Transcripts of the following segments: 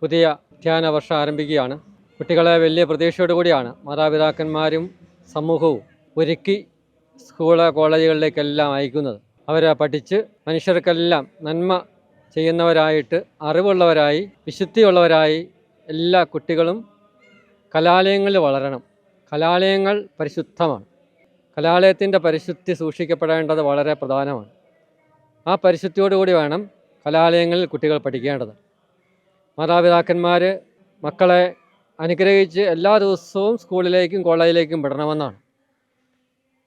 പുതിയ അധ്യയന വർഷം ആരംഭിക്കുകയാണ്. കുട്ടികളെ വലിയ പ്രതീക്ഷയോടു കൂടിയാണ് മാതാപിതാക്കന്മാരും സമൂഹവും ഒരുക്കി സ്കൂൾ കോളേജുകളിലേക്കെല്ലാം അയക്കുന്നത്. അവരെ പഠിച്ച് മനുഷ്യർക്കെല്ലാം നന്മ ചെയ്യുന്നവരായിട്ട് അറിവുള്ളവരായി വിശുദ്ധിയുള്ളവരായി എല്ലാ കുട്ടികളും കലാലയങ്ങളിൽ വളരണം. കലാലയങ്ങൾ പരിശുദ്ധമാണ്. കലാലയത്തിന്റെ പരിശുദ്ധി സൂക്ഷിക്കപ്പെടേണ്ടത് വളരെ പ്രധാനമാണ്. ആ പരിശുദ്ധിയോടുകൂടി വേണം കലാലയങ്ങളിൽ കുട്ടികൾ പഠിക്കേണ്ടത്. മാതാപിതാക്കന്മാർ മക്കളെ അനുഗ്രഹിച്ച് എല്ലാ ദിവസവും സ്കൂളിലേക്കും കോളേജിലേക്കും വിടണമെന്നാണ്.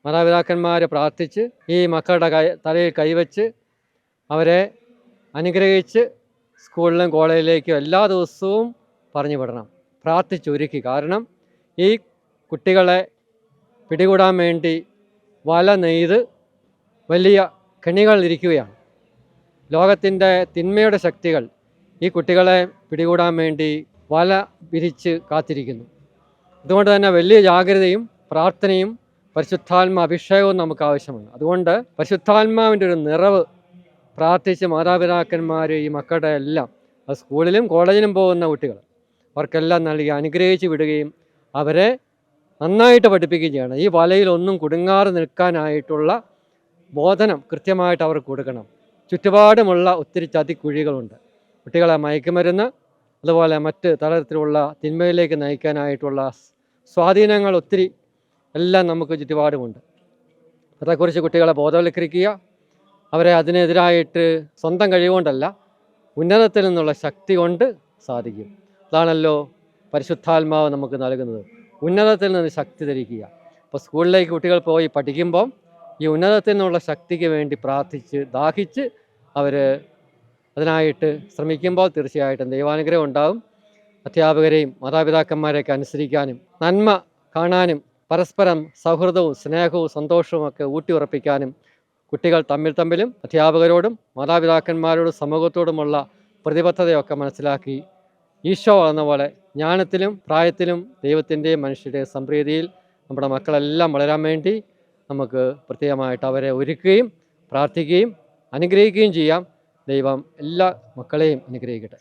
മാതാപിതാക്കന്മാർ പ്രാർത്ഥിച്ച് ഈ മക്കളുടെ കൈ തലയിൽ കൈവച്ച് അവരെ അനുഗ്രഹിച്ച് സ്കൂളിലും കോളേജിലേക്കും എല്ലാ ദിവസവും പറഞ്ഞു വിടണം. പ്രാർത്ഥിച്ചൊരുക്കി കാരണം ഈ കുട്ടികളെ പിടികൂടാൻ വേണ്ടി വല നെയ്ത് വലിയ കെണികൾ ഇരിക്കുകയാണ് ലോകത്തിന്റെ തിന്മയുടെ ശക്തികൾ ഈ കുട്ടികളെ പിടികൂടാൻ വേണ്ടി വല വിരിച്ച് കാത്തിരിക്കുന്നു. അതുകൊണ്ട് തന്നെ വലിയ ജാഗ്രതയും പ്രാർത്ഥനയും പരിശുദ്ധാത്മ അഭിഷേകവും നമുക്ക് ആവശ്യമാണ്. അതുകൊണ്ട് പരിശുദ്ധാത്മാവിന്റെ ഒരു നിറവ് പ്രാർത്ഥിച്ച് മാതാപിതാക്കന്മാർ ഈ മക്കളുടെ എല്ലാം അത് സ്കൂളിലും കോളേജിലും പോകുന്ന കുട്ടികൾ അവർക്കെല്ലാം നൽകി അനുഗ്രഹിച്ച് വിടുകയും അവരെ നന്നായിട്ട് പഠിപ്പിക്കുകയും ചെയ്യണം. ഈ വലയിലൊന്നും കുടുങ്ങാറ് നിൽക്കാനായിട്ടുള്ള ബോധനം കൃത്യമായിട്ട് അവർക്ക് കൊടുക്കണം. ചുറ്റുപാടുമുള്ള ഒത്തിരി ചതിക്കുഴികളുണ്ട്. കുട്ടികളെ മയക്കുമരുന്ന് അതുപോലെ മറ്റ് തരത്തിലുള്ള തിന്മയിലേക്ക് നയിക്കാനായിട്ടുള്ള സ്വാധീനങ്ങൾ ഒത്തിരി എല്ലാം നമുക്ക് ചുറ്റുപാടുമുണ്ട്. അതേക്കുറിച്ച് കുട്ടികളെ ബോധവൽക്കരിക്കുക. അവരെ അതിനെതിരായിട്ട് സ്വന്തം കഴിവുകൊണ്ടല്ല ഉന്നതത്തിൽ നിന്നുള്ള ശക്തി കൊണ്ട് സാധിക്കും. അതാണല്ലോ പരിശുദ്ധാത്മാവ് നമുക്ക് നൽകുന്നത്. ഉന്നതത്തിൽ നിന്ന് ശക്തി ധരിക്കുക അപ്പോൾ സ്കൂളിലേക്ക് കുട്ടികൾ പോയി പഠിക്കുമ്പം ഈ ഉന്നതത്തിൽ നിന്നുള്ള ശക്തിക്ക് വേണ്ടി പ്രാർത്ഥിച്ച് ദാഹിച്ച് അവർ അതിനായിട്ട് ശ്രമിക്കുമ്പോൾ തീർച്ചയായിട്ടും ദൈവാനുഗ്രഹം ഉണ്ടാവും. അധ്യാപകരെയും മാതാപിതാക്കന്മാരെയൊക്കെ അനുസരിക്കാനും നന്മ കാണാനും പരസ്പരം സൗഹൃദവും സ്നേഹവും സന്തോഷവും ഒക്കെ ഊട്ടിയുറപ്പിക്കാനും കുട്ടികൾ തമ്മിൽ തമ്മിലും അധ്യാപകരോടും മാതാപിതാക്കന്മാരോടും സമൂഹത്തോടുമുള്ള പ്രതിബദ്ധതയൊക്കെ മനസ്സിലാക്കി ഈശോ വളർന്ന പോലെ ജ്ഞാനത്തിലും പ്രായത്തിലും ദൈവത്തിന്റെയും മനുഷ്യരുടെയും സംപ്രീതിയിൽ നമ്മുടെ മക്കളെല്ലാം വളരാൻ വേണ്ടി നമുക്ക് പ്രത്യേകമായിട്ട് അവരെ ഒരുക്കുകയും പ്രാർത്ഥിക്കുകയും അനുഗ്രഹിക്കുകയും ചെയ്യാം. ദൈവം എല്ലാ മക്കളെയും അനുഗ്രഹിക്കട്ടെ.